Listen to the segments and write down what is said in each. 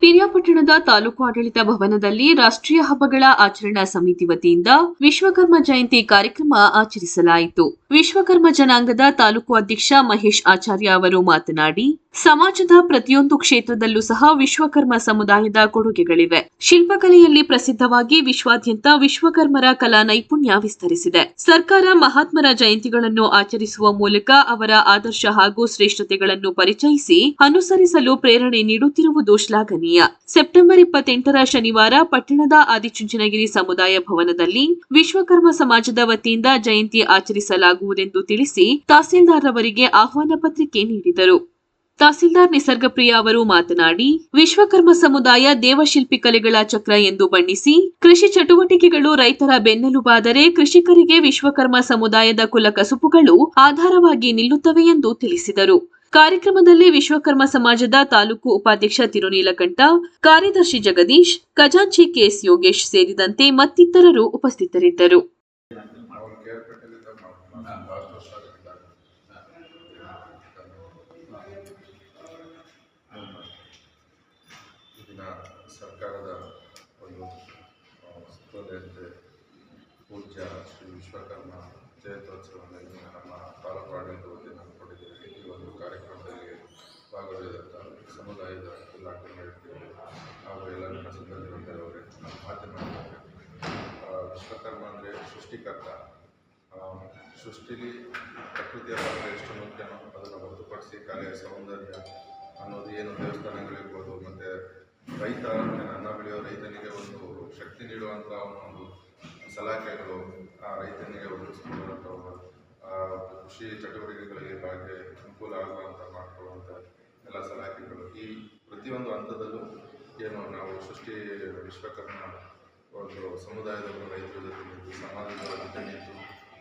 ಪಿರಿಯಾಪಟ್ಟಣದ ತಾಲೂಕು ಆಡಳಿತ ಭವನದಲ್ಲಿ ರಾಷ್ಟ್ರೀಯ ಹಬ್ಬಗಳ ಆಚರಣಾ ಸಮಿತಿ ವತಿಯಿಂದ ವಿಶ್ವಕರ್ಮ ಜಯಂತಿ ಕಾರ್ಯಕ್ರಮ ಆಚರಿಸಲಾಯಿತು. ವಿಶ್ವಕರ್ಮ ಜನಾಂಗದ ತಾಲೂಕು ಅಧ್ಯಕ್ಷ ಮಹೇಶ್ ಆಚಾರ್ಯ ಅವರು ಮಾತನಾಡಿ ಸಮಾಜದ ಪ್ರತಿಯೊಂದು ಕ್ಷೇತ್ರದಲ್ಲೂ ಸಹ ವಿಶ್ವಕರ್ಮ ಸಮುದಾಯದ ಕೊಡುಗೆಗಳಿವೆ. ಶಿಲ್ಪಕಲೆಯಲ್ಲಿ ಪ್ರಸಿದ್ಧವಾಗಿ ವಿಶ್ವಾದ್ಯಂತ ವಿಶ್ವಕರ್ಮರ ಕಲಾ ನೈಪುಣ್ಯ ವಿಸ್ತರಿಸಿದೆ. ಸರ್ಕಾರ ಮಹಾತ್ಮರ ಜಯಂತಿಗಳನ್ನು ಆಚರಿಸುವ ಮೂಲಕ ಅವರ ಆದರ್ಶ ಹಾಗೂ ಶ್ರೇಷ್ಠತೆಗಳನ್ನು ಪರಿಚಯಿಸಿ ಅನುಸರಿಸಲು ಪ್ರೇರಣೆ ನೀಡುತ್ತಿರುವುದು ಶ್ಲಾಘನೀಯ. ಸೆಪ್ಟೆಂಬರ್ ಇಪ್ಪತ್ತೆಂಟರ ಶನಿವಾರ ಪಟ್ಟಣದ ಆದಿಚುಂಚನಗಿರಿ ಸಮುದಾಯ ಭವನದಲ್ಲಿ ವಿಶ್ವಕರ್ಮ ಸಮಾಜದ ವತಿಯಿಂದ ಜಯಂತಿ ಆಚರಿಸಲಾಗುವುದೆಂದು ತಿಳಿಸಿ ತಹಸೀಲ್ದಾರ್ ಅವರಿಗೆ ಆಹ್ವಾನ ಪತ್ರಿಕೆ ನೀಡಿದರು. ತಹಸೀಲ್ದಾರ್ ನಿಸರ್ಗಪ್ರಿಯ ಅವರು ಮಾತನಾಡಿ, ವಿಶ್ವಕರ್ಮ ಸಮುದಾಯ ದೇವಶಿಲ್ಪಿ ಕಲೆಗಳ ಚಕ್ರ ಎಂದು ಬಣ್ಣಿಸಿ, ಕೃಷಿ ಚಟುವಟಿಕೆಗಳು ರೈತರ ಬೆನ್ನೆಲುಬಾದರೆ ಕೃಷಿಕರಿಗೆ ವಿಶ್ವಕರ್ಮ ಸಮುದಾಯದ ಕುಲ ಕಸುಬುಗಳು ಆಧಾರವಾಗಿ ನಿಲ್ಲುತ್ತವೆ ಎಂದು ತಿಳಿಸಿದರು. ಕಾರ್ಯಕ್ರಮದಲ್ಲಿ ವಿಶ್ವಕರ್ಮ ಸಮಾಜದ ತಾಲೂಕು ಉಪಾಧ್ಯಕ್ಷ ತಿರುನೀಲಕಂಠ, ಕಾರ್ಯದರ್ಶಿ ಜಗದೀಶ್, ಖಜಾಂಚಿ ಕೆಎಸ್ ಯೋಗೇಶ್ ಸೇರಿದಂತೆ ಮತ್ತಿತರರು ಉಪಸ್ಥಿತರಿದ್ದರು. ಈಗಿನ ಸರ್ಕಾರದ ಒಂದು ಆ, ಸುತ್ತೋಲೆಯಂತೆ ಪೂಜ್ಯ ಶ್ರೀ ವಿಶ್ವಕರ್ಮ ಜಯಂತ್ಯೋತ್ಸವವನ್ನು ಇಲ್ಲಿ ನಮ್ಮ ತಾಲೂಕು ಆಡಳಿತ ವತಿಯಿಂದ ಹಮ್ಮಿಕೊಂಡಿದ್ದೇವೆ. ಈ ಒಂದು ಕಾರ್ಯಕ್ರಮದಲ್ಲಿ ಭಾಗವಹಿಸಿದಂಥ ಸಮುದಾಯದ ಎಲ್ಲ ಕನ್ನಡಿಗರು ಹಾಗೂ ಎಲ್ಲ ನನ್ನ ಸಿಬ್ಬಂದಿವೃಂದರವರೇ ನಮ್ಮ ಮಾಧ್ಯಮದವರೇ ವಿಶ್ವಕರ್ಮ ಅಂದರೆ ಸೃಷ್ಟಿಕರ್ತ. ಸೃಷ್ಟಿಲಿ ಪ್ರಕೃತಿಯ ಪಾತ್ರ ಎಷ್ಟು ಮುಖ್ಯನೋ ಅದನ್ನು ಹೊರತುಪಡಿಸಿ ಕಲೆ ಸೌಂದರ್ಯ ರೈತ ಅನ್ನ ಬೆಳೆಯೋ ರೈತನಿಗೆ ಒಂದು ಶಕ್ತಿ ನೀಡುವಂಥ ಒಂದು ಸಲಹೆಗಳು, ಆ ರೈತನಿಗೆ ಒಂದು ಕೃಷಿ ಚಟುವಟಿಕೆಗಳಿಗೆ ಬಗ್ಗೆ ಅನುಕೂಲ ಆಗುವಂಥ ಮಾಡಿಕೊಳ್ಳುವಂಥ ಎಲ್ಲ ಸಲಹೆಗಳು. ಈ ಪ್ರತಿಯೊಂದು ಹಂತದಲ್ಲೂ ಏನು ನಾವು ಸೃಷ್ಟಿ, ವಿಶ್ವಕರ್ಮ ಒಂದು ಸಮುದಾಯದವರು ರೈತರ ಜೊತೆ ನಿಂತು ಸಮಾಜದ ಜೊತೆ ನಿಂತು,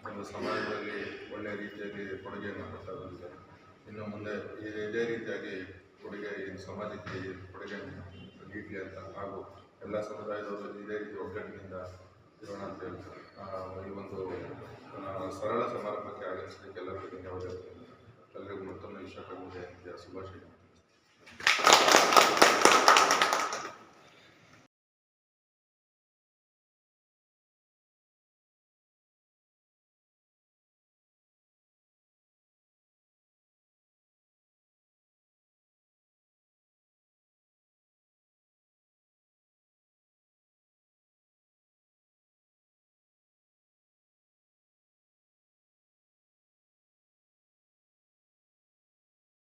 ಒಂದು ಸಮಾಜದಲ್ಲಿ ಒಳ್ಳೆಯ ರೀತಿಯಲ್ಲಿ ಕೊಡುಗೆಯನ್ನು ಕೊಡ್ತಾ ಬಂದಿದ್ದಾರೆ. ಇನ್ನು ಮುಂದೆ ಇದೇ ರೀತಿಯಾಗಿ ಕೊಡುಗೆ ಸಮಾಜಕ್ಕೆ ಈ ನೀಡಲಿ ಅಂತ ಹಾಗೂ ಎಲ್ಲ ಸಮುದಾಯದವರು ಇದೇ ರೀತಿ ಒಗ್ಗಟ್ಟಿನಿಂದ ಇರೋಣ ಅಂತ ಹೇಳ್ತಾರೆ ಈ ಒಂದು ಸರಳ ಸಮಾರಂಭಕ್ಕೆ ಆಗಮಿಸಲಿಕ್ಕೆ ಎಲ್ಲರಿಗೂ ಧನ್ಯವಾದಗಳು. ಎಲ್ಲರಿಗೂ ಮತ್ತೊಮ್ಮೆ ಇಷ್ಟಪಡುತ್ತೆ ಶುಭಾಶಯ